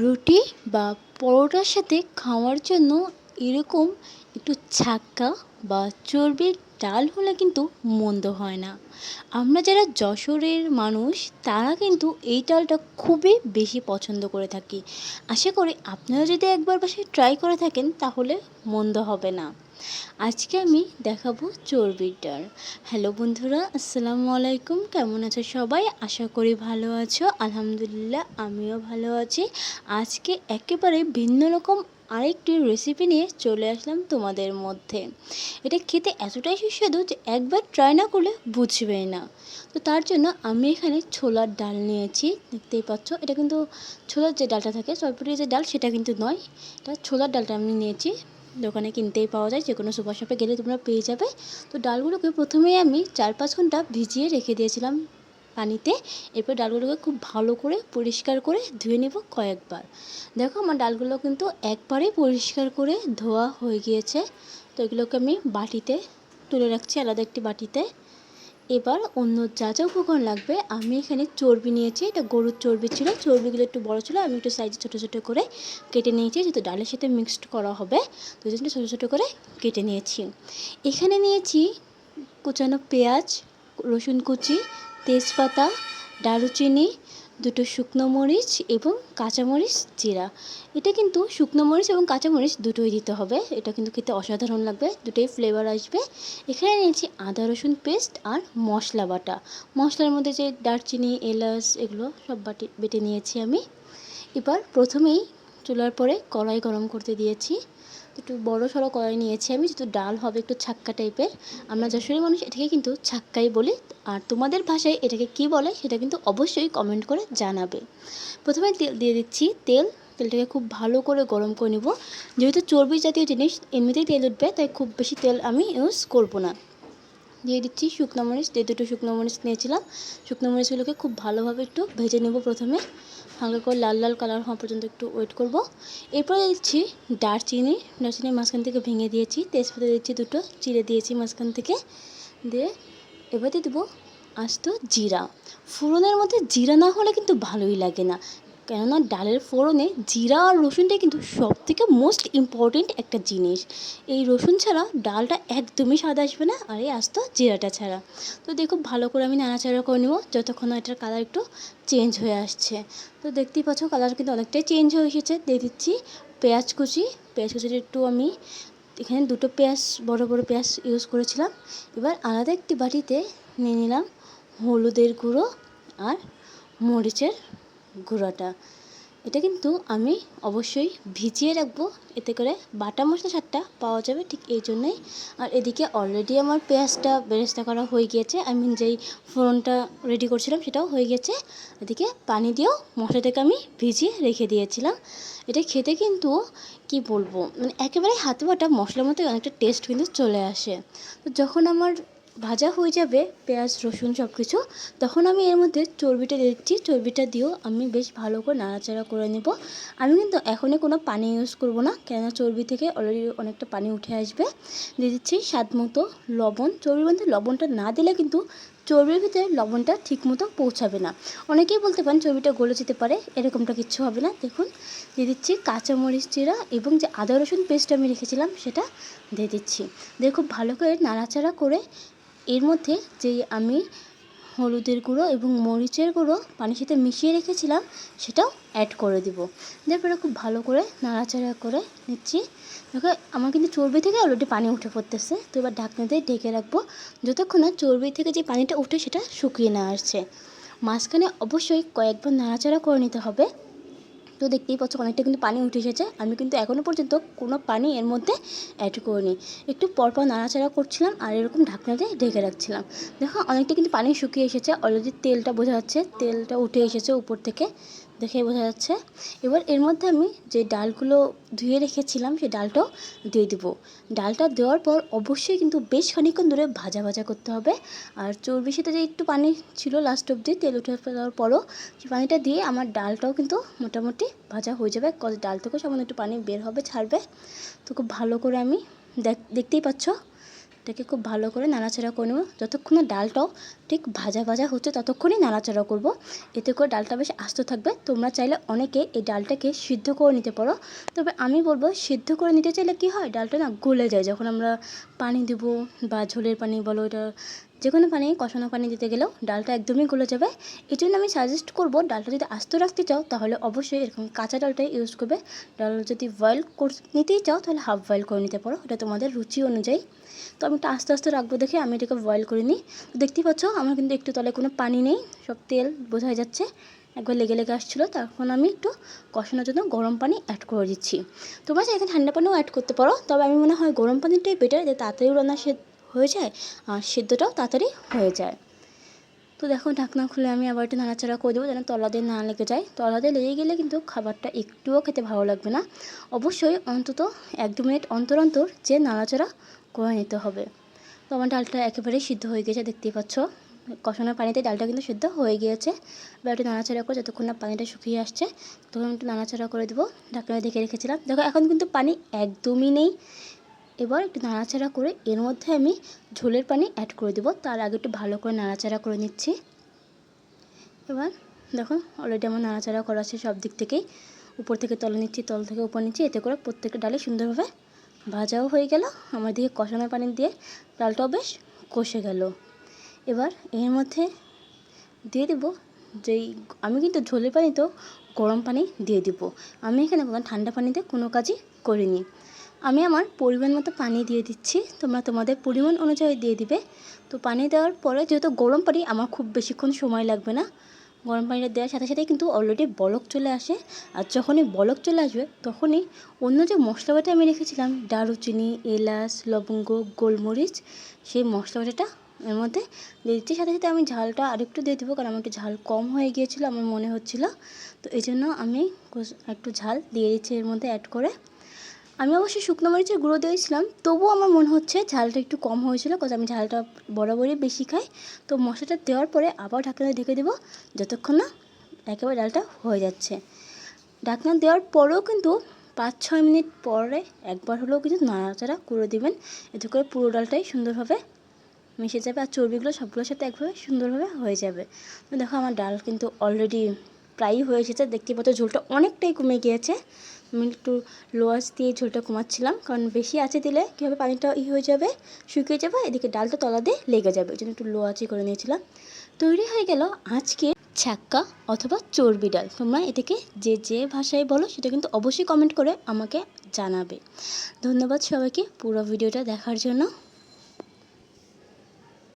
রুটি বা পরোটার সাথে খাওয়ার জন্য এরকম একটু ছাক্কা বা চর্বির ডাল হলে কিন্তু মন্দ হয় না। আমরা যারা যশোরের মানুষ, তারা কিন্তু এই ডালটা খুবই বেশি পছন্দ করে থাকি। আশা করি আপনারা যদি একবার বাসায় ট্রাই করে থাকেন, তাহলে মন্দ হবে না। আজকে আমি দেখাবো চর্বির ডাল। হ্যালো বন্ধুরা, আসসালামু আলাইকুম। কেমন আছো সবাই? আশা করি ভালো আছো। আলহামদুলিল্লাহ, আমিও ভালো আছি। আজকে একেবারে ভিন্ন রকম আরেকটি রেসিপি নিয়ে চলে আসলাম তোমাদের মধ্যে। এটা খেতে এতটাই সুস্বাদু যে একবার ট্রাই না করলে বুঝবেই না। তো তার জন্য আমি এখানে ছোলার ডাল নিয়েছি, দেখতেই পাচ্ছ। এটা কিন্তু ছোলার যে ডালটা থাকে চটপটির যে ডাল, সেটা কিন্তু নয়। এটা ছোলার ডালটা আমি নিয়েছি। দোকানে কিনতেই পাওয়া যায়, যে কোনো সুপার শপে গেলে তোমরা পেয়ে যাবে। তো ডালগুলোকে প্রথমেই আমি চার পাঁচ ঘণ্টা ভিজিয়ে রেখে দিয়েছিলাম। পানিতে। এরপর ডালগুলোকে খুব ভালো করে পরিষ্কার করে ধুয়ে নেব কয়েকবার। দেখো আমার ডালগুলো কিন্তু একবারে পরিষ্কার করে ধোয়া হয়ে গিয়েছে। তো এগুলোকে আমি বাটিতে তুলে রাখছি আলাদা একটি বাটিতে। এবার অন্য যা যা উপকরণ লাগবে, আমি এখানে চর্বি নিয়েছি। এটা গরুর চর্বি ছিল। চর্বিগুলো একটু বড় ছিল, আমি একটু সাইজে ছোটো ছোটো করে কেটে নিয়েছি। যেহেতু ডালের সাথে মিক্সড করা হবে, তো জন্য ছোটো ছোটো করে কেটে নিয়েছি। এখানে নিয়েছি কুচানো পেঁয়াজ, রসুন কুচি তেজপাতা, দারুচিনি, দুটো শুকনো মরিচ এবং কাঁচামরিচ জিরা। এটা কিন্তু শুকনো মরিচ এবং কাঁচামরিচ দুটোই দিতে হবে। এটা কিন্তু খেতে অসাধারণ লাগবে, দুটোই ফ্লেভার আসবে। এখানে নিয়েছি আদা, রসুন পেস্ট আর মশলা বাটা। মশলার মধ্যে যে দারচিনি, এলাচ এগুলো সব বাটি, বেটে নিয়েছি আমি। এবার প্রথমেই চুলার পরে কড়াই গরম করতে দিয়েছি। একটু বড় সড়ো কড়াই নিয়েছি আমি, যেহেতু ডাল হবে একটু ছাক্কা টাইপের। আমরা যশোরের মানুষ এটাকে কিন্তু ছাক্কাই বলি। আর তোমাদের ভাষায় এটাকে কি বলে সেটা কিন্তু অবশ্যই কমেন্ট করে জানাবে। প্রথমে তেল দিয়ে দিচ্ছি তেল। তেলটাকে খুব ভালো করে গরম করে নেব। যেহেতু চর্বি জাতীয় জিনিস এমনিতেই তেল উঠবে, তাই খুব বেশি তেল আমি ইউজ করব না। দিয়ে দিচ্ছি শুকনো মরিচ, দিয়ে দুটো শুকনো মরিচ নিয়েছিলাম। শুকনো মরিচগুলোকে খুব ভালোভাবে একটু ভেজে নেব প্রথমে। হালকা করে লাল লাল কালার হওয়া পর্যন্ত একটু ওয়েট করব। এরপরে দিচ্ছি দারচিনি। দারচিনি মাঝখান থেকে ভেঙে দিয়েছি। তেজপাতা দিচ্ছি দুটো চিড়ে দিয়েছি মাঝখান থেকে। দিয়ে এবার দিয়ে দেবো আস্ত জিরা। ফোড়নের মধ্যে জিরা না হলে কিন্তু ভালোই লাগে না। কেননা ডালের ফোড়নে জিরা আর রসুনটাই কিন্তু সব থেকে মোস্ট ইম্পর্টেন্ট একটা জিনিস। এই রসুন ছাড়া ডালটা একদমই স্বাদ আসবে না আর এই আস্ত জিরাটা ছাড়া। তো দেখো ভালো করে আমি নাড়াচাড়া করে নেব, যতক্ষণ এটার কালার একটু চেঞ্জ হয়ে আসছে। তো দেখতেই পাচ্ছ কালার কিন্তু অনেকটাই চেঞ্জ হয়ে এসেছে। দিয়ে দিচ্ছি পেঁয়াজ কুচি। পেঁয়াজ কুচিটা একটু আমি এখানে দুটো পেঁয়াজ, বড় বড় পেঁয়াজ ইউজ করেছিলাম। এবার আলাদা একটি বাটিতে নিয়ে নিলাম হলুদের গুঁড়ো আর মরিচের গুঁড়োটা। এটা কিন্তু আমি অবশ্যই ভিজিয়ে রাখব। এতে করে বাটা মশলা স্বাদটা পাওয়া যাবে ঠিক এই জন্যই। আর এদিকে অলরেডি আমার পেঁয়াজটা বেরেস্তা করা হয়ে গিয়েছে। আই মিন যেই ফোড়নটা রেডি করছিলাম সেটাও হয়ে গেছে। এদিকে পানি দিয়েও মশলাটাকে আমি ভিজিয়ে রেখে দিয়েছিলাম। এটা খেতে কিন্তু কি বলব? মানে একেবারে হাতে বাটা মশলার মতো অনেকটা টেস্ট কিন্তু চলে আসে। তো যখন আমার ভাজা হয়ে যাবে, পেঁয়াজ, রসুন সব কিছু তখন আমি এর মধ্যে চর্বিটা দিচ্ছি। চর্বিটা দিয়েও আমি বেশ ভালো করে নাড়াচাড়া করে নেব। আমি কিন্তু এখনই কোনো পানি ইউজ করব না, কেননা চর্বি থেকে অলরেডি অনেকটা পানি উঠে আসবে। দিয়ে দিচ্ছি স্বাদ মতো লবণ। চর্বির মধ্যে লবণটা না দিলে কিন্তু চর্বির ভিতরে লবণটা ঠিকমতো পৌঁছাবে না। অনেকেই বলতে পারেন চর্বিটা গলে যেতে পারে, এরকমটা কিচ্ছু হবে না। দেখুন, দিয়ে দিচ্ছি কাঁচামরিচ চিরা এবং যে আদা রসুন পেস্ট আমি রেখেছিলাম, সেটা দিয়ে দিচ্ছি। দিয়ে খুব ভালো করে নাড়াচাড়া করে এর মধ্যে যে আমি হলুদের গুঁড়ো এবং মরিচের গুঁড়ো পানির সাথে মিশিয়ে রেখেছিলাম, সেটাও অ্যাড করে দিব। তারপরে খুব ভালো করে নাড়াচাড়া করে নিচ্ছি। দেখো, আমার কিন্তু চর্বি থেকে অলরেডি পানি উঠে পড়তেছে। তো এবার ঢাকনা দিয়ে ঢেকে রাখব। যতক্ষণ না চর্বি থেকে যে পানিটা উঠে, সেটা শুকিয়ে না আসছে। মাঝখানে অবশ্যই কয়েকবার নাড়াচাড়া করে নিতে হবে। তো দেখতেই পাচ্ছ অনেকটা কিন্তু পানি উঠে এসেছে। আমি কিন্তু এখনও পর্যন্ত কোনো পানি এর মধ্যে অ্যাড করিনি। একটু পরপর নাড়াচাড়া করছিলাম আর এরকম ঢাকনা দিয়ে ঢেকে রাখছিলাম। দেখো, অনেকটা কিন্তু পানি শুকিয়ে এসেছে। অলরেডি তেলটা বোঝা যাচ্ছে, তেলটা উঠে এসেছে উপর থেকে। দেখেই বোঝা যাচ্ছে। এবার এর মধ্যে আমি যে ডালগুলো ধুয়ে রেখেছিলাম সেই ডালটাও দিয়ে দেবো। ডালটা দেওয়ার পর অবশ্যই কিন্তু বেশ খানিক্ষণ ধরে ভাজা ভাজা করতে হবে। আর চর্বির সাথে যে একটু পানি ছিল লাস্ট অবধি, তেল উঠে যাওয়ার পরও সেই পানিটা দিয়ে আমার ডালটাও কিন্তু মোটামুটি ভাজা হয়ে যাবে। ডাল থেকেও সামান্য একটু পানি বের হবে, ছাড়বে। তো খুব ভালো করে আমি দেখতেই পাচ্ছ। এটাকে খুব ভালো করে নাড়াচাড়া করে নেব। যতক্ষণ ডালটাও ঠিক ভাজা ভাজা হচ্ছে, ততক্ষণই নাড়াচাড়া করব। এতে করে ডালটা বেশ আস্ত থাকবে। তোমরা চাইলে অনেকে এই ডালটাকে সিদ্ধ করে নিতে পারো। তবে আমি বলব, সিদ্ধ করে নিতে চাইলে কি হয়? ডালটা না গলে যায়। যখন আমরা পানি দেবো বা ঝোলের পানি বলো, এটা যে কোনো পানি, কষানো পানি দিতে গেলেও ডালটা একদমই গলে যাবে। এই জন্য আমি সাজেস্ট করব, ডালটা যদি আস্ত রাখতে চাও, তাহলে অবশ্যই এরকম কাঁচা ডালটাই ইউজ করবে। ডাল যদি বয়েল নিতেই চাও, তাহলে হাফ বয়েল করে নিতে পারো। এটা তোমাদের রুচি অনুযায়ী। তো আমি একটু আস্তে আস্তে রাখব দেখে, আমি এটাকে বয়েল করে নিই। তো দেখতেই পাচ্ছ, আমার কিন্তু একটু তলে কোনো পানি নেই, সব তেল বোঝাই যাচ্ছে। একবার লেগে লেগে আসছিল, তখন আমি একটু কষানোর জন্য গরম পানি অ্যাড করে দিচ্ছি। তোমরা চাইলে ঠান্ডা পানিও অ্যাড করতে পারো, তবে আমি মনে হয় গরম পানিটাই বেটার যে তাড়াতাড়ি রান্না সে যায়, আর সেদ্ধটাও তাড়াতাড়ি হয়ে যায়। তো দেখো, ঢাকনা খুলে আমি আবার একটু নাড়াচাড়া করে দেবো, যেন তলাতে না লেগে যায়। তলাতে লেগে গেলে কিন্তু খাবারটা একটুও খেতে ভালো লাগবে না। অবশ্যই অন্তত এক দু মিনিট অন্তর অন্তর যে নাড়াচাড়া করে নিতে হবে। তো আমার ডালটা একেবারেই সিদ্ধ হয়ে গেছে, দেখতেই পাচ্ছ। কষানোর পানিতে ডালটা কিন্তু সিদ্ধ হয়ে গিয়েছে। এবার একটু নাড়াচাড়া করে যতক্ষণ না পানিটা শুকিয়ে আসছে তখন একটু নাড়াচাড়া করে দেবো। ঢাকনা দেখে রেখেছিলাম। দেখো, এখন কিন্তু পানি একদমই নেই। এবার একটু নাড়াচাড়া করে এর মধ্যে আমি ঝোলের পানি অ্যাড করে দেবো। তার আগে একটু ভালো করে নাড়াচাড়া করে নিচ্ছি। এবার দেখো অলরেডি আমার নাড়াচাড়া করা আছে সব দিক থেকেই। উপর থেকে তলে নিচ্ছি, তল থেকে উপর নিচ্ছি, এতে করে প্রত্যেকটা ডালে সুন্দরভাবে ভাজাও হয়ে গেল। আমার দিকে কষানোর পানি দিয়ে ডালটাও বেশ কষে গেল। এবার এর মধ্যে দিয়ে দেবো যেই, আমি কিন্তু ঝোলের পানিতেও গরম পানি দিয়ে দিব। আমি এখানে কোনো ঠান্ডা পানিতে কোনো কাজই করিনি। আমি আমার পরিমাণ মতো পানি দিয়ে দিচ্ছি। তোমরা তোমাদের পরিমাণ অনুযায়ী দিয়ে দিবে। তো পানি দেওয়ার পরে যেহেতু গরম পানি, আমার খুব বেশিক্ষণ সময় লাগবে না। গরম পানিটা দেওয়ার সাথে সাথে কিন্তু অলরেডি বলক চলে আসে। আর যখনই বলক চলে আসবে, তখনই অন্য যে মশলা বাটা আমি রেখেছিলাম, দারুচিনি, এলাচ, লবঙ্গ, গোলমরিচ, সেই মশলা বাটাটা এর মধ্যে দিয়ে দিচ্ছি। সাথে সাথে আমি ঝালটা আরেকটু দিয়ে দেবো, কারণ আমার একটু ঝাল কম হয়ে গিয়েছিল, আমার মনে হচ্ছিল। তো এই জন্য আমি একটু ঝাল দিয়ে দিচ্ছি এর মধ্যে অ্যাড করে। আমি অবশ্যই শুকনো মরিচের গুঁড়ো দিয়েছিলাম, তবুও আমার মনে হচ্ছে ঝালটা একটু কম হয়েছিল কারণ আমি ঝালটা বরাবরই বেশি খাই। তো মশলাটা দেওয়ার পরে আবার ঢাকনা ঢেকে দেবো, যতক্ষণ না একেবারে ডালটা হয়ে যাচ্ছে। ঢাকনা দেওয়ার পরেও কিন্তু পাঁচ ছয় মিনিট পরে একবার হলেও কিন্তু নাড়াচাড়া করে দেবেন। এতে করে পুরো ডালটাই সুন্দরভাবে মিশে যাবে আর চর্বিগুলো সবগুলোর সাথে একভাবে সুন্দরভাবে হয়ে যাবে। দেখো আমার ডাল কিন্তু অলরেডি প্রায়ই হয়ে এসেছে, দেখতে পাচ্ছ ঝোলটা অনেকটাই কমে গিয়েছে। আমি একটু লো আঁচ দিয়ে ঝোলটা কমাচ্ছিলাম। কারণ বেশি আঁচে দিলে কীভাবে পানিটা ই হয়ে যাবে, শুকিয়ে যাবে, এদিকে ডালটা তলা দিয়ে লেগে যাবে। ওই জন্য একটু লো আঁচে করে নিয়েছিলাম। তৈরি হয়ে গেল আজকে ছাক্কা অথবা চর্বি ডাল। তোমরা এটাকে যে যে ভাষায় বলো, সেটা কিন্তু অবশ্যই কমেন্ট করে আমাকে জানাবে। ধন্যবাদ সবাইকে পুরো ভিডিওটা দেখার জন্য।